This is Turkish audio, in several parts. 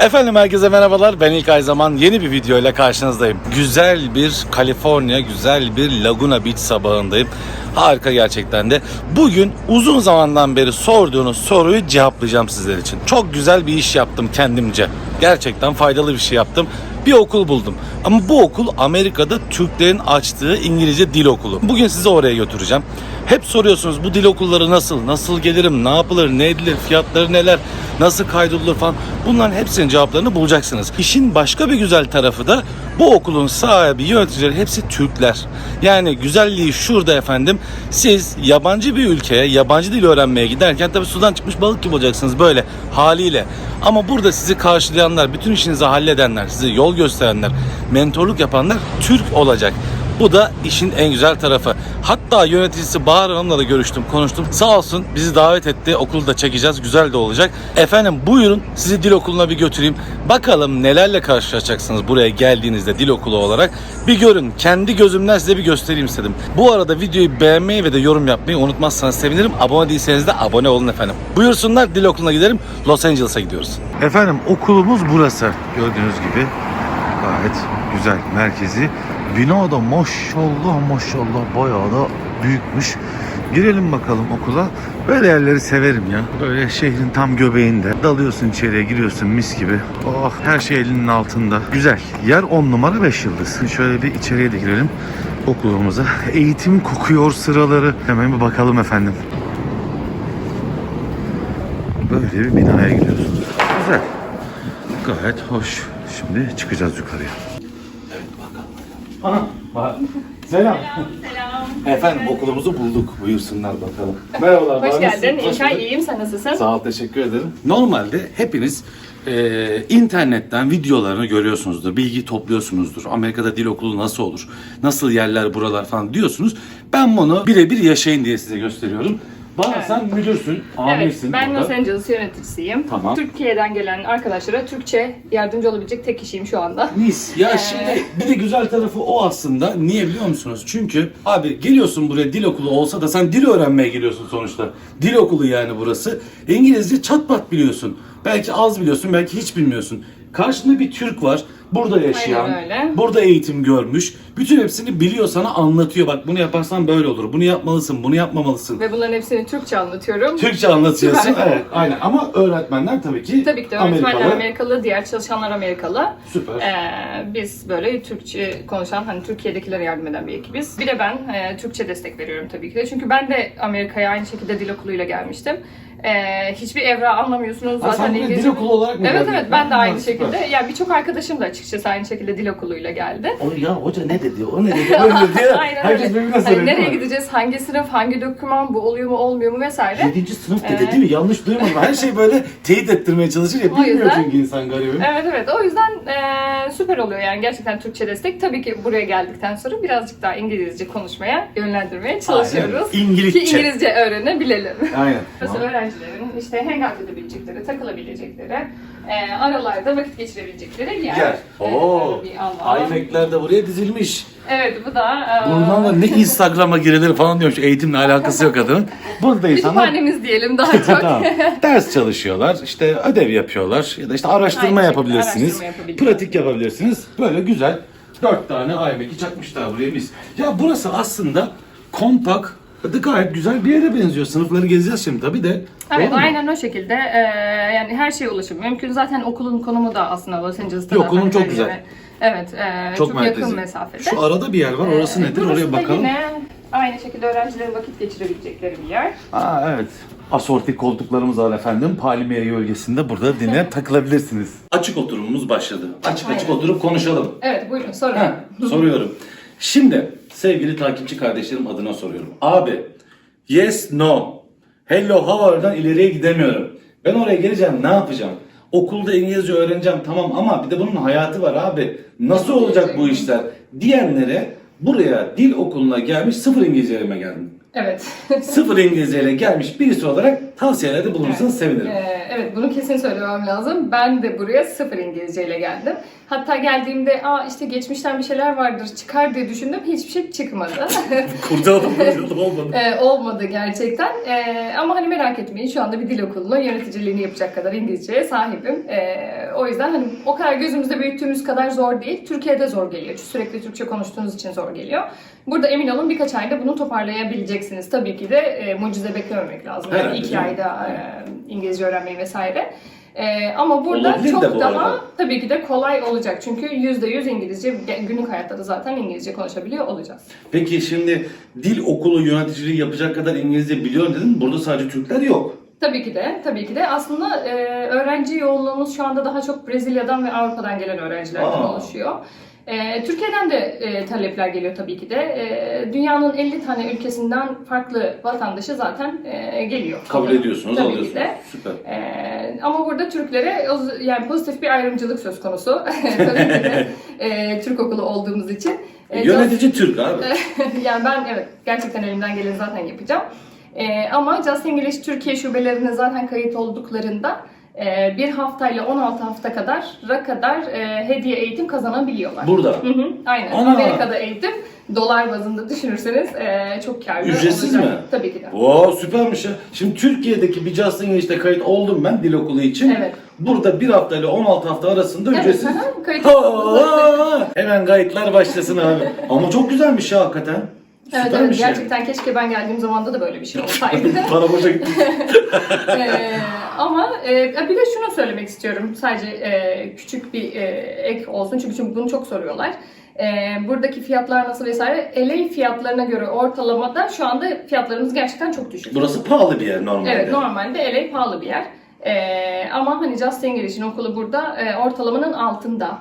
Efendim herkese merhabalar. Ben İlkay Zaman yeni bir video ile karşınızdayım. Güzel bir Kaliforniya, güzel bir Laguna Beach sabahındayım. Harika gerçekten de. Bugün uzun zamandan beri sorduğunuz soruyu cevaplayacağım sizler için. Çok güzel bir iş yaptım kendimce. Gerçekten faydalı bir şey yaptım. Bir okul buldum. Ama bu okul Amerika'da Türklerin açtığı İngilizce dil okulu. Bugün sizi oraya götüreceğim. Hep soruyorsunuz bu dil okulları nasıl, nasıl gelirim, ne yapılır, ne edilir, fiyatları neler, nasıl kaydolur falan. Bunların hepsinin cevaplarını bulacaksınız. İşin başka bir güzel tarafı da bu okulun sahibi, yöneticileri hepsi Türkler. Yani güzelliği şurada efendim. Siz yabancı bir ülkeye, yabancı dil öğrenmeye giderken tabii sudan çıkmış balık gibi olacaksınız böyle haliyle. Ama burada sizi karşılayanlar, bütün işinizi halledenler, size yol gösterenler, mentorluk yapanlar Türk olacak. Bu da işin en güzel tarafı. Hatta yöneticisi Bahar Hanım'la da görüştüm, konuştum. Sağ olsun bizi davet etti. Okulu da çekeceğiz. Güzel de olacak. Efendim buyurun sizi dil okuluna bir götüreyim. Bakalım nelerle karşılaşacaksınız buraya geldiğinizde dil okulu olarak. Bir görün. Kendi gözümden size bir göstereyim istedim. Bu arada videoyu beğenmeyi ve de yorum yapmayı unutmazsanız sevinirim. Abone değilseniz de abone olun efendim. Buyursunlar dil okuluna gidelim. Los Angeles'a gidiyoruz. Efendim okulumuz burası. Gördüğünüz gibi gayet güzel merkezi. Bina da maşallah maşallah bayağı da büyükmüş. Girelim bakalım okula. Böyle yerleri severim ya. Böyle şehrin tam göbeğinde. Dalıyorsun içeriye giriyorsun mis gibi. Oh her şey elinin altında. Güzel. Yer 10 numara 5 yıldız. Şöyle bir içeriye de girelim okulumuza. Eğitim kokuyor sıraları. Hemen bir bakalım efendim. Böyle bir binaya giriyorsunuz. Güzel. Gayet hoş. Şimdi çıkacağız yukarıya. Aha, selam. Selam. Efendim okulumuzu bulduk. Buyursunlar bakalım. Merhabalar. Hoş geldin. Hoş İlkay bulduk. iyiyim. Sen nasılsın? Sağ ol, teşekkür ederim. Normalde hepiniz e, internetten videolarını görüyorsunuzdur, bilgi topluyorsunuzdur. Amerika'da dil okulu nasıl olur, nasıl yerler buralar falan diyorsunuz. Ben bunu birebir yaşayın diye size gösteriyorum. Bana Evet. sen müdürsün, Evet, amirsin ben burada. Los Angeles yöneticisiyim. Tamam. Türkiye'den gelen arkadaşlara Türkçe yardımcı olabilecek tek kişiyim şu anda. Mis. Ya Ee, şimdi bir de güzel tarafı o aslında. Niye biliyor musunuz? Çünkü abi geliyorsun buraya dil okulu olsa da sen dil öğrenmeye geliyorsun sonuçta. Dil okulu yani burası. İngilizce çat pat biliyorsun. Belki az biliyorsun, belki hiç bilmiyorsun. Karşında bir Türk var. Burada yaşayan, Aynen öyle. burada eğitim görmüş. Bütün hepsini biliyor sana anlatıyor. Bak bunu yaparsan böyle olur. Bunu yapmalısın, bunu yapmamalısın. Ve bunların hepsini Türkçe anlatıyorum. Türkçe anlatıyorsun. Süper. Evet, aynen. Ama öğretmenler tabii ki Tabii ki de öğretmenler Amerikalı. Amerikalı, diğer çalışanlar Amerikalı. Süper. Ee, biz böyle Türkçe konuşan, hani Türkiye'dekilere yardım eden bir ekibiz. Bir de ben e, Türkçe destek veriyorum tabii ki de. Çünkü ben de Amerika'ya aynı şekilde dil okuluyla gelmiştim. Ee, hiçbir evra anlamıyorsunuz. Ha, sen buraya dil okulu olarak mı Evet geldin? evet ben de aynı süper. şekilde. Yani birçok arkadaşım da açıkçası aynı şekilde dil okuluyla geldi. O ya hoca ne dedi? O ne dedi? Böyle dedi. Aynen Herkes öyle. birbirine Hani soruyor. nereye değil mi? gideceğiz, hangi sınıf, hangi doküman, bu oluyor mu olmuyor mu vesaire. 7. sınıf dedi değil mi? Yanlış duymadım. Her şey böyle teyit ettirmeye çalışır ya. O Bilmiyor yüzden- çünkü insan garibim. Evet evet o yüzden eee, süper oluyor yani gerçekten Türkçe destek. Tabii ki buraya geldikten sonra birazcık daha İngilizce konuşmaya yönlendirmeye çalışıyoruz. Aynen. İngilizce. Ki İngilizce öğrenebilelim. Aynen. Burası öğrencilerin işte hangout edebilecekleri, takılabilecekleri, eee, aralarda vakit geçirebilecekleri bir yer. Gel. Oo. Bir de buraya dizilmiş. Evet bu da eee, Bundan da ne Instagram'a girilir falan diyormuş. Eğitimle alakası yok adamın. Burada insanlar kütüphanemiz diyelim daha çok. tamam. Ders çalışıyorlar, işte ödev yapıyorlar ya da işte araştırma Aynı şekilde yapabilirsiniz, araştırma yapabiliyorlar. pratik yapabilirsiniz. Böyle güzel dört tane iMac'i çakmışlar buraya biz. Ya burası aslında kompak, de gayet güzel bir yere benziyor. Sınıfları gezeceğiz şimdi tabii de. Evet mu? aynen o şekilde Ee, yani her şeye ulaşım mümkün. Zaten okulun konumu da aslında Los Angeles'ta. Yok, konum çok her güzel. Evet e, Çok, çok, yakın mesafede. Şu arada bir yer var. Orası Ee, nedir? burası Oraya da bakalım. Yine aynı şekilde öğrencilerin vakit geçirebilecekleri bir yer. Aa evet. Asortik koltuklarımız var efendim. Palmiye gölgesinde burada dinle takılabilirsiniz. Açık oturumumuz başladı. Açık açık oturup konuşalım. Evet buyurun sorun. Soruyorum. Şimdi sevgili takipçi kardeşlerim adına soruyorum. Abi yes no hello how are'dan ileriye gidemiyorum. Ben oraya geleceğim ne yapacağım? Okulda İngilizce öğreneceğim tamam ama bir de bunun hayatı var abi. Nasıl olacak bu işler? Diyenlere buraya dil okuluna gelmiş sıfır İngilizceyle geldim. Evet. Sıfır İngilizceyle gelmiş birisi olarak tavsiyelerde bulunursanız sevinirim. Ee, evet bunu kesin söylemem lazım. Ben de buraya sıfır İngilizceyle geldim. Hatta geldiğimde aa işte geçmişten bir şeyler vardır çıkar diye düşündüm. Hiçbir şey çıkmadı. Yolu olmadı. Ee, olmadı gerçekten. Ee, ama hani merak etmeyin şu anda bir dil okulunun yöneticiliğini yapacak kadar İngilizceye sahibim. Ee, o yüzden hani o kadar gözümüzde büyüttüğümüz kadar zor değil. Türkiye'de zor geliyor. Çünkü sürekli Türkçe konuştuğunuz için zor geliyor. Burada emin olun birkaç ayda bunu toparlayabileceksiniz. Tabii ki de e, mucize beklememek lazım. Yani Herhalde, iki ayda e, İngilizce öğrenmeyi vesaire. Ee, ama burada Olabilir çok de bu daha arada. tabii ki de kolay olacak. Çünkü %100 İngilizce günlük hayatta da zaten İngilizce konuşabiliyor olacağız. Peki şimdi dil okulu yöneticiliği yapacak kadar İngilizce biliyorum dedin. Burada sadece Türkler yok. Tabii ki de, tabii ki de. Aslında e, öğrenci yoğunluğumuz şu anda daha çok Brezilya'dan ve Avrupa'dan gelen öğrencilerden Aa. oluşuyor. E, Türkiye'den de e, talepler geliyor tabii ki de. E, dünyanın 50 tane ülkesinden farklı vatandaşı zaten e, geliyor. Kabul ediyorsunuz, Tabii alıyorsunuz. de. Süper. E, ama burada Türklere yani pozitif bir ayrımcılık söz konusu. tabii ki de e, Türk okulu olduğumuz için. E, Yönetici Türk abi. yani ben evet gerçekten elimden geleni zaten yapacağım. Ee, ama Just English Türkiye şubelerine zaten kayıt olduklarında e, bir haftayla 16 hafta kadar ra kadar e, hediye eğitim kazanabiliyorlar. Burada. Hı hı, aynen. Ana! Amerika'da eğitim dolar bazında düşünürseniz e, çok karlı Ücretsiz olacak. mi? Tabii ki de. Oo süpermiş ya. Şimdi Türkiye'deki bir Just English'te kayıt oldum ben dil okulu için. Evet. Burada bir hafta ile 16 hafta arasında Evet, ücretsiz. aha, kayıt Ha, Hemen kayıtlar başlasın abi. Ama çok güzelmiş ya hakikaten. Evet, evet yani. gerçekten keşke ben geldiğim zamanda da böyle bir şey olsaydı. Para boşa gitti. Ee, ama e, bir de şunu söylemek istiyorum. Sadece e, küçük bir e, ek olsun çünkü, çünkü bunu çok soruyorlar. E, buradaki fiyatlar nasıl vesaire. LA fiyatlarına göre ortalamada şu anda fiyatlarımız gerçekten çok düşük. Burası pahalı bir yer normalde. Evet normalde LA pahalı bir yer. E, ama hani Just English'in okulu burada e, ortalamanın altında.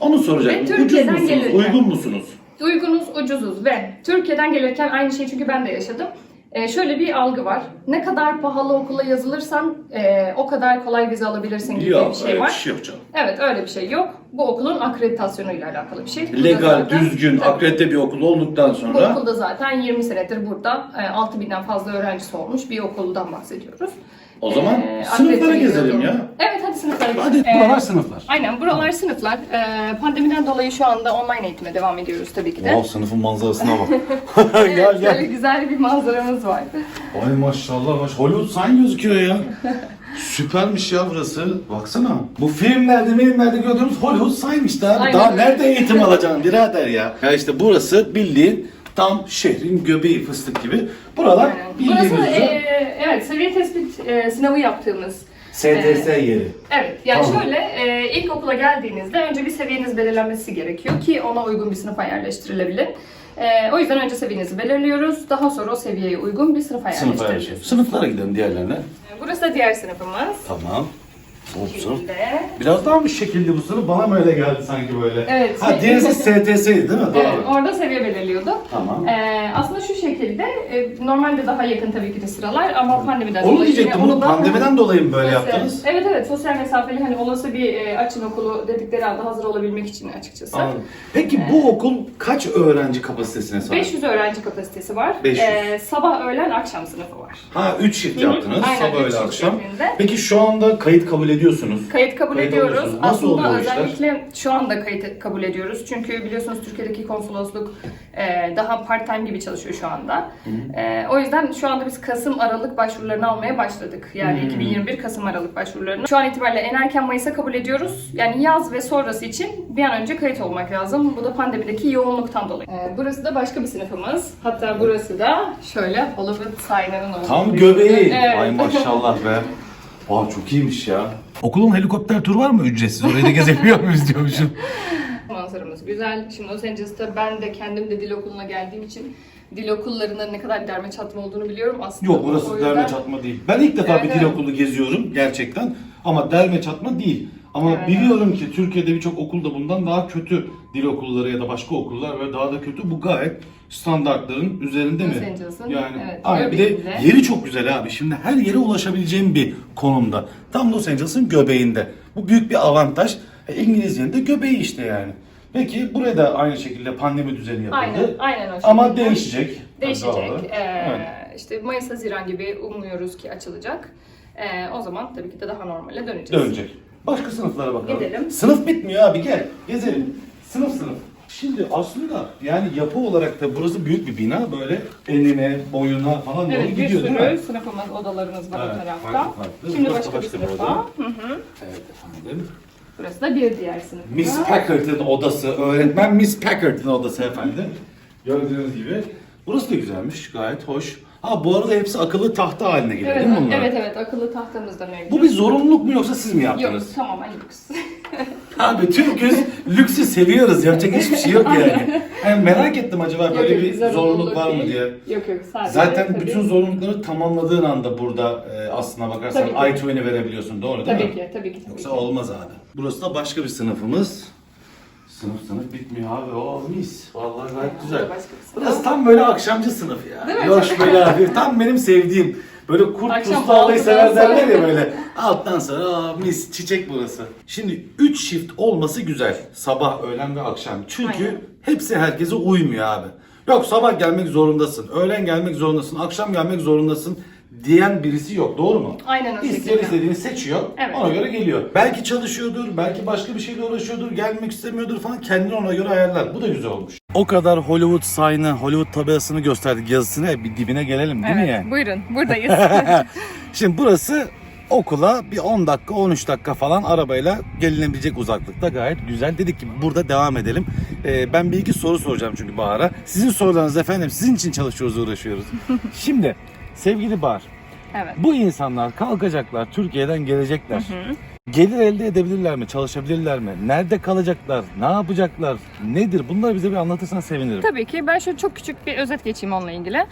Onu soracaktım. Ve Ucuz Türkiye'den musunuz? gelirken. Uygun musunuz? Uygunuz, ucuzuz ve Türkiye'den gelirken aynı şeyi çünkü ben de yaşadım. Ee, şöyle bir algı var. Ne kadar pahalı okula yazılırsan e, o kadar kolay vize alabilirsin gibi Yok bir şey öyle var. bir şey yok canım. Evet öyle bir şey yok. Bu okulun akreditasyonuyla alakalı bir şey. Burada Legal, zaten- düzgün, Tabii. akredite bir okul olduktan Bu sonra okulda zaten 20 senedir burada e, 6000'den fazla öğrencisi olmuş bir okuldan bahsediyoruz. o zaman Ee, sınıflara gezelim ya. Evet hadi sınıflara Hadi gidelim. Ee, buralar sınıflar. Aynen buralar sınıflar. Ee, pandemiden dolayı şu anda online eğitime devam ediyoruz tabii ki de. Wow, sınıfın manzarasına bak. Evet, gel Böyle gel. güzel bir manzaramız var. Ay maşallah maş Hollywood sign gözüküyor ya. Süpermiş ya burası. Baksana. Bu filmlerde, filmlerde gördüğümüz Hollywood işte abi. Aynen Daha nerede eğitim alacaksın birader ya? Ya işte burası bildiğin tam şehrin göbeği fıstık gibi. Buralar Aynen. bildiğimiz Burası e, evet seviye tespit e, sınavı yaptığımız. STS yeri. Evet yani Tamam. şöyle e, ilk okula geldiğinizde önce bir seviyeniz belirlenmesi gerekiyor ki ona uygun bir sınıfa yerleştirilebilir. E, o yüzden önce seviyenizi belirliyoruz. Daha sonra o seviyeye uygun bir sınıfa Sınıfa yerleşelim. yerleştireceğiz. Sınıflara gidelim diğerlerine. Burası da diğer sınıfımız. Tamam. Bu şekilde. Biraz daha mı şekilli bu sınıf? Bana mı öyle geldi sanki böyle? Evet. Ha diğerisi STS'ydi değil mi? Doğru. Evet, orada seviye belirliyordu. Tamam. Ee, aslında şu şekilde, e, normalde daha yakın tabii ki de sıralar ama pandemiden Onu dolayı diyecektim. yine Bu onu da- pandemiden dolayı mı böyle Sosyal- yaptınız? Evet evet sosyal mesafeli hani olası bir e, açın okulu dedikleri anda hazır olabilmek için açıkçası. Anladım. Peki bu okul kaç öğrenci kapasitesine sahip? 500 öğrenci kapasitesi var. 500. Ee, sabah öğlen akşam sınıfı var. Ha 3 shift Hı hı. yaptınız. Aynen, Sabah üç öğle shift akşam. şeklinde. Peki şu anda kayıt kabul ediyorsunuz. Kayıt kabul Kayıt ediyoruz. Nasıl Aslında oluyor o işler? özellikle şu anda kayıt kabul ediyoruz. Çünkü biliyorsunuz Türkiye'deki konsolosluk e, daha part time gibi çalışıyor şu anda. E, o yüzden şu anda biz Kasım Aralık başvurularını almaya başladık. Yani 2021 Kasım Aralık başvurularını. Şu an itibariyle en erken Mayıs'a kabul ediyoruz. Yani yaz ve sonrası için bir an önce kayıt olmak lazım. Bu da pandemideki yoğunluktan dolayı. E, burası da başka bir sınıfımız. Hatta burası da şöyle Hollywood Sign'ın olduğu. Tam göbeği. Evet. Ay maşallah be. Vay çok iyiymiş ya. Okulun helikopter turu var mı ücretsiz? Orayı da gezebiliyor muyuz diyormuşum. Manzaramız güzel. Şimdi Los Angeles'ta ben de kendim de dil okuluna geldiğim için dil okullarının ne kadar derme çatma olduğunu biliyorum aslında. Yok O burası yüzden- derme çatma değil. Ben ilk defa Evet, bir dil evet. okulu geziyorum gerçekten. Ama derme çatma değil. Ama Evet, biliyorum ki Türkiye'de birçok okulda bundan daha kötü dil okulları ya da başka okullar ve daha da kötü. Bu gayet standartların üzerinde Los mi? Angeles'ın, Yani evet, aynen. bir de göbeğinde. yeri çok güzel abi. Şimdi her yere ulaşabileceğim bir konumda. Tam Los Angeles'ın göbeğinde. Bu büyük bir avantaj. E, İngilizcenin de göbeği işte yani. Peki buraya da aynı şekilde pandemi düzeni yapıldı. Aynen, aynen o şekilde. Ama değişecek. Değişecek. Ee, Evet. işte Mayıs-Haziran gibi umuyoruz ki açılacak. Ee, o zaman tabii ki de daha normale döneceğiz. Dönecek. Başka sınıflara bakalım. Gidelim. Sınıf bitmiyor abi gel. Gezelim. Sınıf sınıf. Şimdi aslında yani yapı olarak da burası büyük bir bina böyle enine, boyuna falan doğru Evet, bir gidiyor değil mi? sürü sınıfımız, odalarımız var Evet, o tarafta. farklı farklı. Şimdi Burası başka, başka bir bir sınıfa. oda. Hı hı. Evet efendim. Burası da bir diğer sınıf. Miss Packard'ın odası, öğretmen Miss Packard'ın odası efendim. Gördüğünüz gibi. Burası da güzelmiş, gayet hoş. Ha bu arada hepsi akıllı tahta haline geliyor Evet, değil mi bunlar? evet, evet. Akıllı tahtamız da mevcut. Bu bir zorunluluk mu yoksa siz mi Yok, yaptınız? tamamen lüks. Abi Türk'üz, lüksü seviyoruz. Yapacak hiçbir şey yok yani. yani merak ettim acaba böyle Yok, yok, bir zorunluluk var mı değil. diye. Yok yok sadece Zaten tabii. bütün zorunlulukları tamamladığın anda burada e, aslına bakarsan Tabii ki. i20 verebiliyorsun. Doğru değil Tabii mi? ki, tabii ki. Tabii Yoksa ki. olmaz abi. Burası da başka bir sınıfımız. Sınıf sınıf bitmiyor abi. O mis. Vallahi gayet güzel. Başka bir. Burası tam böyle akşamcı sınıf ya. Değil mi? Loş böyle hafif. Tam benim sevdiğim. Böyle kurt Akşam sever sonra. derler ya böyle. Alttan sonra aa, mis çiçek burası. Şimdi 3 shift olması güzel. Sabah, öğlen ve akşam. Çünkü Aynen. hepsi herkese uymuyor abi. Yok sabah gelmek zorundasın, öğlen gelmek zorundasın, akşam gelmek zorundasın diyen birisi yok. Doğru mu? Aynen o İsteyen şekilde. istediğini seçiyor. Evet. Ona göre geliyor. Belki çalışıyordur, belki başka bir şeyle uğraşıyordur, gelmek istemiyordur falan kendini ona göre ayarlar. Bu da güzel olmuş. O kadar Hollywood sign'ı, Hollywood tabelasını gösterdik yazısını bir dibine gelelim değil mi Evet, yani? buyurun buradayız. Şimdi burası okula bir 10 dakika 13 dakika falan arabayla gelinebilecek uzaklıkta gayet güzel. Dedik ki burada devam edelim. Ee, ben bir iki soru soracağım çünkü Bahar'a. Sizin sorularınız efendim sizin için çalışıyoruz uğraşıyoruz. Şimdi sevgili Bahar evet. bu insanlar kalkacaklar Türkiye'den gelecekler. Gelir elde edebilirler mi? Çalışabilirler mi? Nerede kalacaklar? Ne yapacaklar? Nedir? Bunları bize bir anlatırsan sevinirim. Tabii ki. Ben şöyle çok küçük bir özet geçeyim onunla ilgili.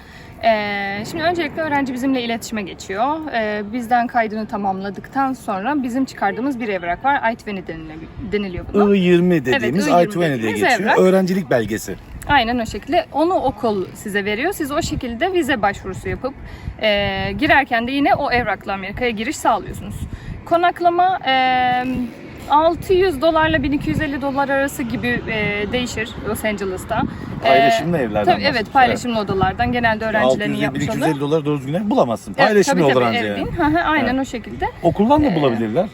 Ee, şimdi öncelikle öğrenci bizimle iletişime geçiyor. Ee, bizden kaydını tamamladıktan sonra bizim çıkardığımız bir evrak var. I-20 denile- deniliyor buna. I-20 dediğimiz I-20 I-20 diye dediğimiz geçiyor. evrak. Öğrencilik belgesi. Aynen o şekilde. Onu okul size veriyor. Siz o şekilde vize başvurusu yapıp e, girerken de yine o evrakla Amerika'ya giriş sağlıyorsunuz. Konaklama e, 600 dolarla 1250 dolar arası gibi e, değişir Los Angeles'ta. E, Paylaşımlı evlerden Tabii evet paylaşımlı odalardan genelde öğrencilerin 600 yapmış olduğu. 1250 dolar doğru düzgün bulamazsın. Evet, Paylaşımlı tabii, olur tabii, yani. Hı hı, Aynen o şekilde. Okuldan da Ee, bulabilirler.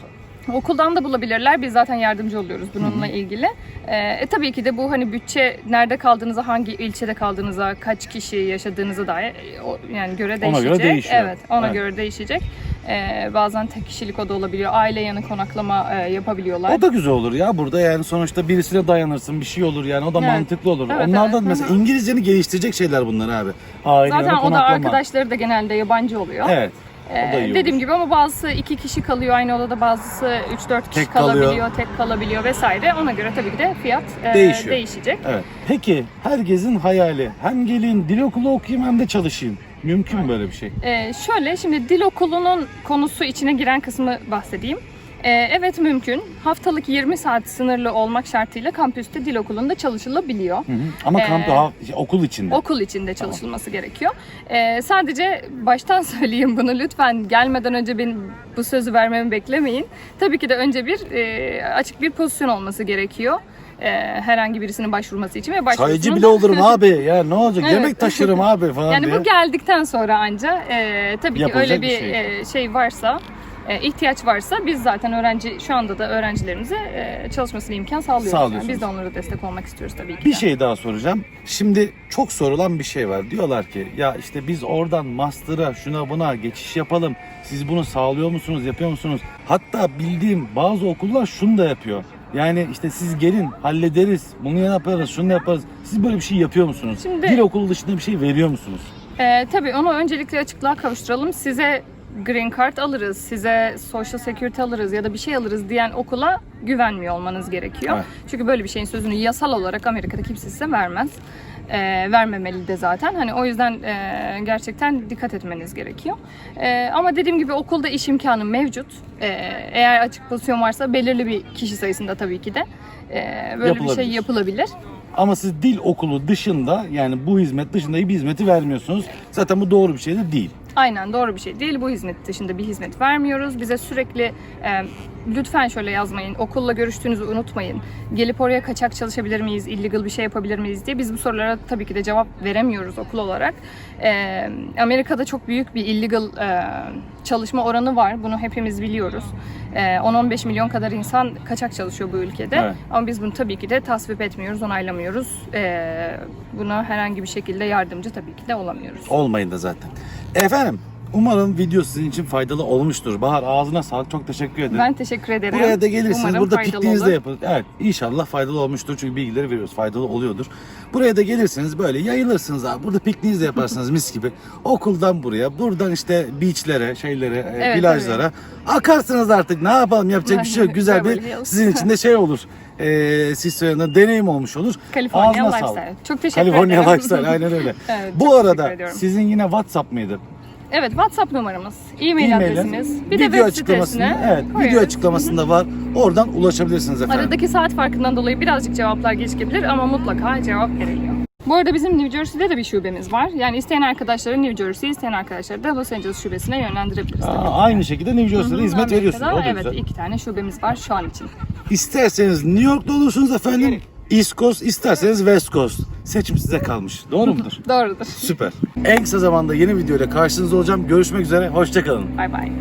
Okuldan da bulabilirler. Biz zaten yardımcı oluyoruz bununla ilgili. Ee, e, tabii ki de bu hani bütçe nerede kaldığınıza, hangi ilçede kaldığınıza, kaç kişi yaşadığınıza dair e, o, yani göre Ona değişecek. göre değişiyor. Evet, ona Evet. göre değişecek. Ee, bazen tek kişilik oda olabiliyor. Aile yanı konaklama e, yapabiliyorlar. O da güzel olur ya burada yani sonuçta birisine dayanırsın bir şey olur yani o da Evet. mantıklı olur. Evet, Onlardan evet. mesela Hı hı. İngilizceni geliştirecek şeyler bunlar abi. Aile Zaten yanı o da konaklama. arkadaşları da genelde yabancı oluyor. Evet. Ee, olur. dediğim gibi ama bazısı iki kişi kalıyor aynı odada, bazısı 3-4 kişi Tek kalıyor. kalabiliyor, tek kalabiliyor vesaire. Ona göre tabii ki de fiyat e, Değişiyor. değişecek. Evet. Peki herkesin hayali hem geleyim dil okulu okuyayım hem de çalışayım. Mümkün mü böyle bir şey? Ee, şöyle şimdi dil okulunun konusu içine giren kısmı bahsedeyim. Ee, evet mümkün. Haftalık 20 saat sınırlı olmak şartıyla kampüste dil okulunda çalışılabiliyor. Hı hı. Ama Ee, kampı ha- okul içinde. Okul içinde çalışılması gerekiyor. Ee, sadece baştan söyleyeyim bunu lütfen gelmeden önce benim bu sözü vermemi beklemeyin. Tabii ki de önce bir e, açık bir pozisyon olması gerekiyor. E, herhangi birisinin başvurması için ve başvurusunu Çaycı bile olurum abi ya ne olacak Evet. yemek taşırım abi falan Yani diye. bu geldikten sonra anca e, tabii ki Yapılacak öyle bir bir şey. e, şey varsa, ihtiyaç varsa biz zaten öğrenci şu anda da öğrencilerimize e, çalışmasına imkan sağlıyoruz. Yani Sağlıyorsunuz. biz de onlara destek olmak istiyoruz tabii ki. Bir de. şey daha soracağım. Şimdi çok sorulan bir şey var. Diyorlar ki ya işte biz oradan master'a şuna buna geçiş yapalım. Siz bunu sağlıyor musunuz, yapıyor musunuz? Hatta bildiğim bazı okullar şunu da yapıyor. Yani işte siz gelin hallederiz, bunu yaparız, şunu yaparız. Siz böyle bir şey yapıyor musunuz? Şimdi- Dil okulu dışında bir şey veriyor musunuz? E, tabii onu öncelikle açıklığa kavuşturalım. Size green card alırız, size social security alırız ya da bir şey alırız diyen okula güvenmiyor olmanız gerekiyor. Evet. Çünkü böyle bir şeyin sözünü yasal olarak Amerika'da kimse size vermez. E, vermemeli de zaten. Hani o yüzden e, gerçekten dikkat etmeniz gerekiyor. E, ama dediğim gibi okulda iş imkanı mevcut. E, eğer açık pozisyon varsa belirli bir kişi sayısında tabii ki de e, böyle bir şey Yapılabilir. yapılabilir. Ama siz dil okulu dışında yani bu hizmet dışında bir hizmeti vermiyorsunuz. Zaten bu doğru bir şey de değil. Aynen doğru bir şey değil. Bu hizmet dışında bir hizmet vermiyoruz. Bize sürekli e, lütfen şöyle yazmayın. Okulla görüştüğünüzü unutmayın. Gelip oraya kaçak çalışabilir miyiz? illegal bir şey yapabilir miyiz diye biz bu sorulara tabii ki de cevap veremiyoruz okul olarak. E, Amerika'da çok büyük bir illegal e, çalışma oranı var. Bunu hepimiz biliyoruz. E, 10-15 milyon kadar insan kaçak çalışıyor bu ülkede. Evet. Ama biz bunu tabii ki de tasvip etmiyoruz, onaylamıyoruz. E, buna herhangi bir şekilde yardımcı tabii ki de olamıyoruz. Olmayın da zaten. Efendim umarım video sizin için faydalı olmuştur. Bahar ağzına sağlık çok teşekkür ederim. Ben teşekkür ederim. Buraya da gelirsiniz. Umarım Burada pikniğinizi de yapın. Evet inşallah faydalı olmuştur. Çünkü bilgileri veriyoruz. Faydalı oluyordur. Buraya da gelirsiniz böyle yayılırsınız abi. Burada pikniğinizi de yaparsınız mis gibi. Okuldan buraya, buradan işte beachlere, şeylere, e, Evet, plajlara. Akarsınız artık. Ne yapalım? Yapacak bir şey yok. Güzel bir sizin için de şey olur. E, siz söylediğinde deneyim olmuş olur. California Ağzına Lifestyle. sağlık. Çok teşekkür California ederim. Lifestyle aynen öyle. Evet, Bu arada ediyorum. sizin yine WhatsApp mıydı? Evet WhatsApp numaramız, e-mail, E-mail adresimiz, bir de video web açıklamasında, evet, video koyuyoruz. açıklamasında var. Oradan ulaşabilirsiniz efendim. Aradaki saat farkından dolayı birazcık cevaplar gecikebilir ama mutlaka cevap veriliyor. Bu arada bizim New Jersey'de de bir şubemiz var. Yani isteyen arkadaşları New Jersey, isteyen arkadaşları da Los Angeles şubesine yönlendirebiliriz. Aa, tabii aynı şekilde New Jersey'de Hı hı, hizmet veriyorsunuz. Evet, güzel. iki tane şubemiz var şu an için. İsterseniz New York'ta olursunuz efendim. East Coast, isterseniz West Coast. Seçim size kalmış. Doğru mudur? Doğrudur. Süper. En kısa zamanda yeni videoyla karşınızda olacağım. Görüşmek üzere. Hoşçakalın. Bay bay.